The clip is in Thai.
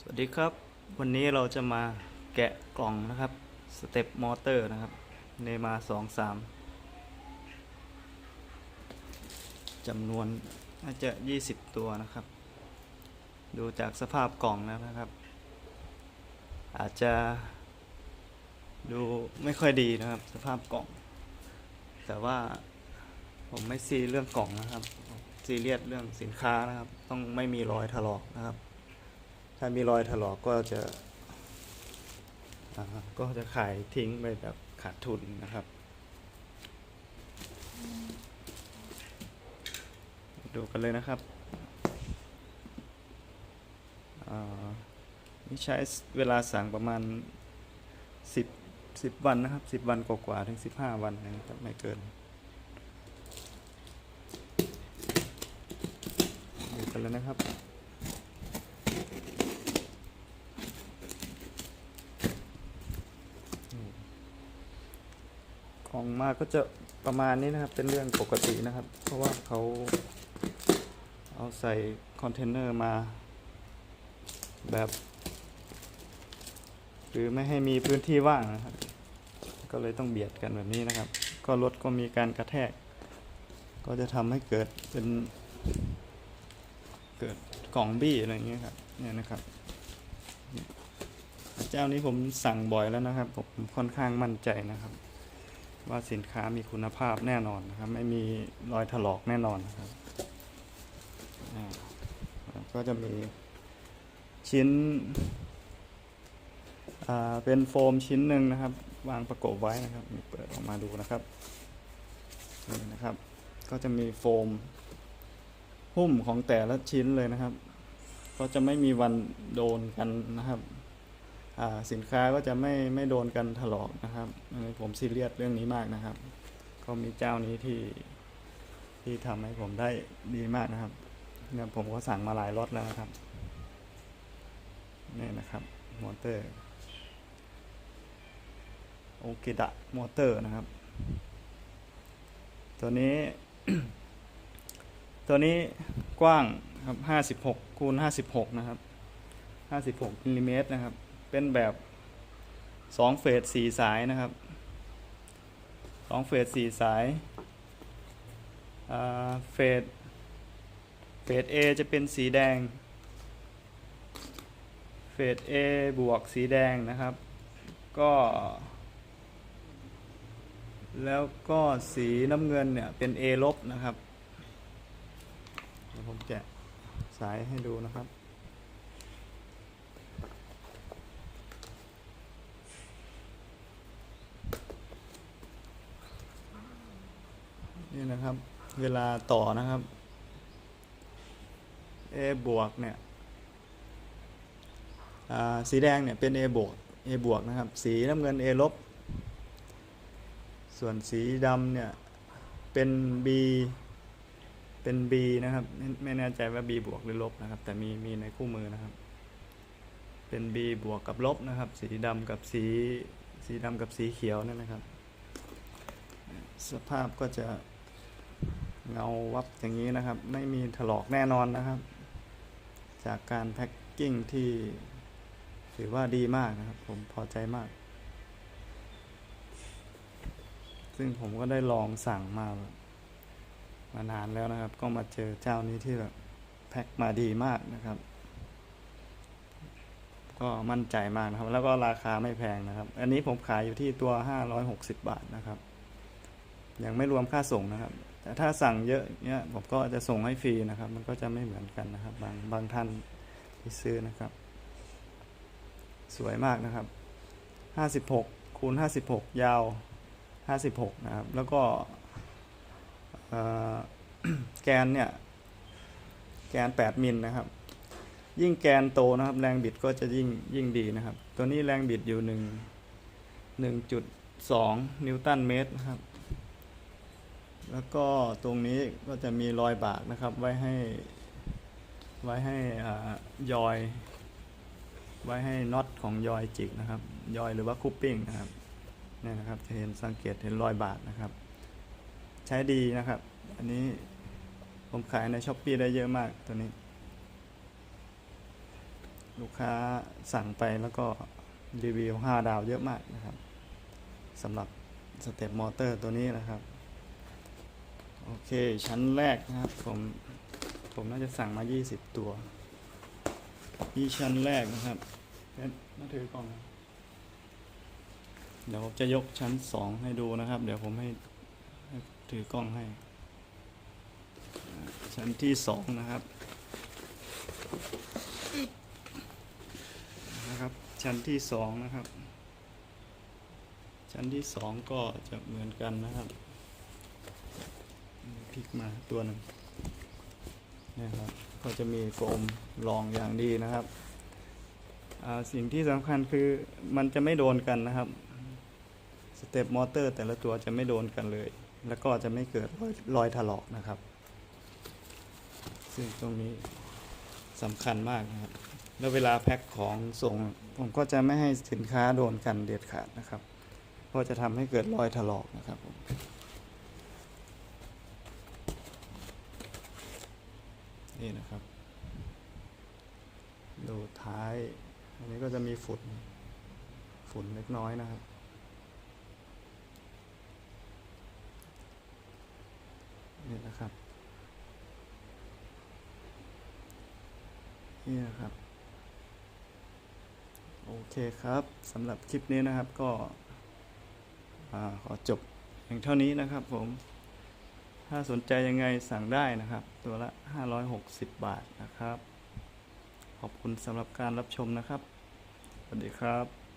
สวัสดีครับ วันนี้เราจะมาแกะกล่องนะครับสเต็ปมอเตอร์นะครับเนมาสองสามจำนวนน่าจะ20ตัวนะครับ ดูจากสภาพกล่องแล้วนะครับ อาจจะดูไม่ค่อยดีนะครับ สภาพกล่อง แต่ว่าผมไม่ซีเรื่องกล่องนะครับ ซีเรียสเรื่องสินค้านะครับ ต้องไม่มีรอยถลอกนะครับ ถ้ามีรอยถลอกก็จะก็จะขายทิ้งไปแบบขาดทุนนะครับ ดูกันเลยนะครับนี่ใช้เวลาสั่งประมาณ 10 10 วันนะครับ 10 วันกว่าๆถึง 15 วันนะครับไม่เกินดูกันเลยนะครับ ของมาก็จะประมาณนี้นะครับ เป็นเรื่องปกตินะครับ เพราะว่าเขาเอาใส่คอนเทนเนอร์มาแบบหรือไม่ให้มีพื้นที่ว่างนะครับ ก็เลยต้องเบียดกันแบบนี้นะครับ ก็รถก็มีการกระแทก ก็จะทำให้เกิดเป็น เกิดกล่องบี้อะไรอย่างเงี้ยครับเนี่ยนะครับเจ้านี้ผมสั่งบ่อยแล้วนะครับ ผมค่อนข้างมั่นใจนะครับ ว่าสินค้ามีคุณภาพแน่นอนนะครับ ไม่มีรอยถลอกแน่นอนนะครับก็จะมีชิ้นเป็นโฟมชิ้นหนึ่งนะครับ วางประกบไว้นะครับเปิดออกมาดูนะครับนี่นะครับ ก็จะมีโฟมหุ้มของแต่ละชิ้นเลยนะครับ ก็จะไม่มีวันโดนกันนะครับ สินค้าก็จะไม่ไม่โดนกันถลอกนะครับผมซีเรียสเรื่องนี้มากนะครับ ก็มีเจ้านี้ที่ที่ทำให้ผมได้ดีมากนะครับเนี่ยผมก็สั่งมาหลายรถแล้วนะครับนี่นะครับมอเตอร์โอกิดะมอเตอร์นะครับ ตัวนี้ ตัวนี้กว้างครับ 56คูณ56 นะครับ 56มิลลิเมตรนะครับ เป็นแบบสองเฟสสี่สายนะครับสองเฟสสี่สายาเฟสเฟส A จะเป็นสีแดง เฟส A บวกสีแดงนะครับ ก็ แล้วก็สีน้ำเงินเนี่ยเป็น A ลบนะครับ ผมแกะสายให้ดูนะครับ นี่นะครับ เวลาต่อนะครับ A บวกเนี่ยสีแดงเนี่ยเป็น A บวก A บวกนะครับ สีน้ำเงิน A ลบ ส่วนสีดำเนี่ยเป็น B เป็น B นะครับไม่ไม่แน่ใจว่า B บวกหรือลบนะครับ แต่มีมีในคู่มือนะครับ เป็น B บวกกับลบนะครับ สีดำกับสีสีดำกับสีเขียวนั่นนะครับ สภาพก็จะ เงาวับอย่างนี้นะครับ ไม่มีถลอกแน่นอนนะครับ จากการแพ็คกิ้งที่ถือว่าดีมากนะครับ ผมพอใจมาก ซึ่งผมก็ได้ลองสั่งมาแบบมานานแล้วนะครับ ก็มาเจอเจ้านี้ที่แบบแพ็คมาดีมากนะครับ ก็มั่นใจมากนะครับ แล้วก็ราคาไม่แพงนะครับ อันนี้ผมขายอยู่ที่ตัว 560 บาทนะครับ ยังไม่รวมค่าส่งนะครับ แต่ถ้าสั่งเยอะเนี้ยผมก็จะส่งให้ฟรีนะครับ มันก็จะไม่เหมือนกันนะครับ บางบางท่านที่ซื้อนะครับ สวยมากนะครับ56คูณ56ยาว56นะครับ แล้วก็แกนเนี่ยแกน8มิลนะครับ ยิ่งแกนโตนะครับ แรงบิดก็จะยิ่งยิ่งดีนะครับ ตัวนี้แรงบิดอยู่1 1.2นิวตันเมตรนะครับ แล้วก็ตรงนี้ก็จะมีรอยบากนะครับ ไว้ให้ ไว้ให้อยอย ไว้ให้น็อตของยอยจิกนะครับ ยอยหรือว่าคูปปิ้งนะครับเนี่ยนะครับจะเห็นสังเกตเห็นรอยบากนะครับ ใช้ดีนะครับ อันนี้ผมขายในช้อปปีได้เยอะมากตัวนี้ ลูกค้าสั่งไปแล้วก็รีวิว 5 ดาวเยอะมากนะครับสำหรับสเต็ปมอเตอร์ตัวนี้นะครับ โอเค ชั้นแรกนะครับ ผม ผมน่าจะสั่งมา 20 ตัว นี่ชั้นแรกนะครับเพชรมาถือกล่อง เดี๋ยวผมจะยกชั้น 2 ให้ดูนะครับ เดี๋ยวผมให้ถือกล้องให้ ชั้นที่ 2 นะครับ นะครับ ชั้นที่ 2 นะครับ ชั้นที่ 2 ก็จะเหมือนกันนะครับ ลิกมาตัวหนึ่งนี่ยครับก็จะมีโฟมรองอย่างดีนะครับ สิ่งที่สำคัญคือมันจะไม่โดนกันนะครับสเต็ปมอเตอร์แต่ละตัวจะไม่โดนกันเลย แล้วก็จะไม่เกิดรอยรอยถลอกนะครับ ซึ่งตรงนี้สำคัญมากนะครับ แล้วเวลาแพ็คของส่ง ผมก็จะไม่ให้สินค้าโดนกันเด็ดขาดนะครับ เพราะจะทำให้เกิดรอยถลอกนะครับผม นี่นะครับ ดูท้าย อันนี้ก็จะมีฝุ่น ฝุ่นเล็กน้อยนะครับ นี่นะครับ นี่นะครับ โอเคครับสำหรับคลิปนี้นะครับก็อขอจบเพียงเท่านี้นะครับผม ถ้าสนใจยังไงสั่งได้นะครับ ตัวละ 560 บาทนะครับ ขอบคุณสำหรับการรับชมนะครับ สวัสดีครับ